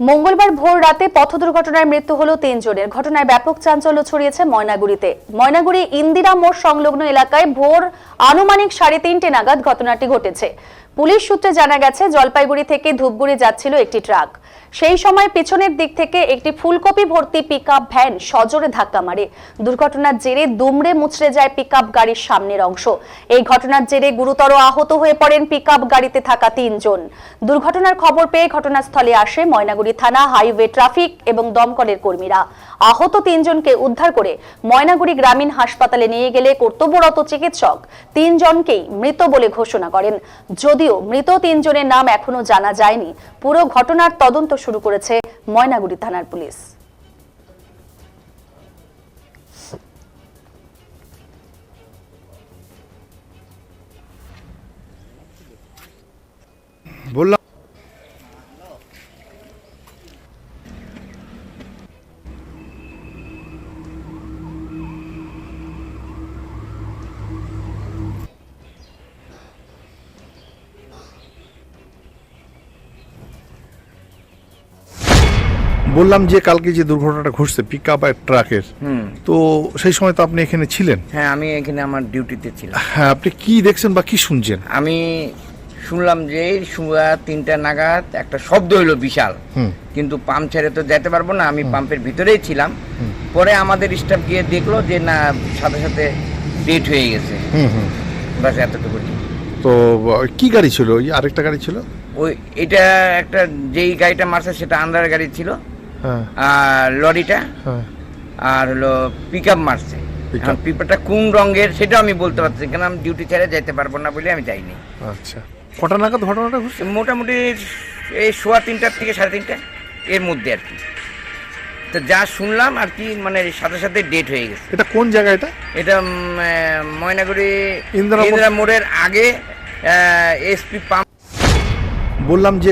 মঙ্গলবার ভোর রাতে পথ দুর্ঘটনায় মৃত্যু হলো তিনজনের। ঘটনায় ব্যাপক চাঞ্চল্য ছড়িয়েছে ময়নাগুড়িতে। ময়নাগুড়ি ইন্দিরা মোড় সংলগ্ন এলাকায় ভোর আনুমানিক সাড়ে তিনটে নাগাদ ঘটনাটি ঘটেছে। পুলিশ সূত্রে জানা গেছে, জলপাইগুড়ি থেকে ধূপগুড়ি যাচ্ছিল একটি ট্রাক। সেই সময় পেছনের দিক থেকে একটি ফুলকপি ভর্তি পিকআপ ভ্যান সজোরে ধাক্কা মারে। দুর্ঘটনার জেরে দুমড়ে মুচড়ে যায় পিকআপ গাড়ির সামনের অংশ। এই ঘটনার জেরে গুরুতর আহত হয়ে পড়েন পিকআপ গাড়িতে থাকা তিনজন। দুর্ঘটনার খবর পেয়ে ঘটনাস্থলে আসে ময়নাগুড়ি থানা, হাইওয়ে ট্রাফিক এবং দমকলের কর্মীরা। আহত তিনজনকে উদ্ধার করে ময়নাগুড়ি গ্রামীণ হাসপাতালে নিয়ে গেলে কর্তব্যরত চিকিৎসক তিনজনকেই মৃত বলে ঘোষণা করেন। যদিও মৃত তিনজনের নাম এখনও জানা যায়নি, পুরো ঘটনার তদন্ত শুরু করেছে ময়নাগুড়ি থানার পুলিশ। বললাম বললাম যে কালকে যে দুর্ঘটনাটা ঘটছে পিক আপ আর ট্রাকের হুম। তো সেই সময় তো আপনি এখানে ছিলেন। হ্যাঁ আমি এখানে আমার ডিউটিতে ছিলাম। হ্যাঁ আপনি কি দেখছেন বা কি শুনছেন? আমি শুনলাম যে সুয়া তিনটা নাগাদ একটা শব্দ হইল বিশাল। হুম। কিন্তু পাম্প ছেড়ে তো যেতে পারব না আমি পাম্পের ভিতরেই ছিলাম। পরে আমাদের স্টাফ গিয়ে দেখল যে না সাথে সাথে ডেট হয়ে গেছে। হুম হুম। বাস এতটুকু। তো কি গাড়ি ছিল? ওই আরেকটা গাড়ি ছিল? ওই এটা একটা যেই গাড়িটা মারছে সেটা আন্ডার গাড়ি ছিল। লরিটা হ্যাঁ। আর হলো পিক আপ মারছে পিকআপটা কোন রঙের সেটাও আমি বলতে পারছি কেন আমি ডিউটি ছেড়ে যেতে পারব না বলে আমি যাইনি। আচ্ছা। কটা নাগাদ ঘটনাটা ঘটছে? মোটামুটি এই সোয়া তিনটার থেকে সাড়ে তিনটা এর মধ্যে আর কি। তো যা শুনলাম আর কি মানে সাথে সাথে ডেট হয়ে গেছে। এটা কোন জায়গা এটা? এটা ময়নাগুড়ি ইন্দিরা ইন্দিরা মোড়ের আগে এসপি পাম্প। বললাম যে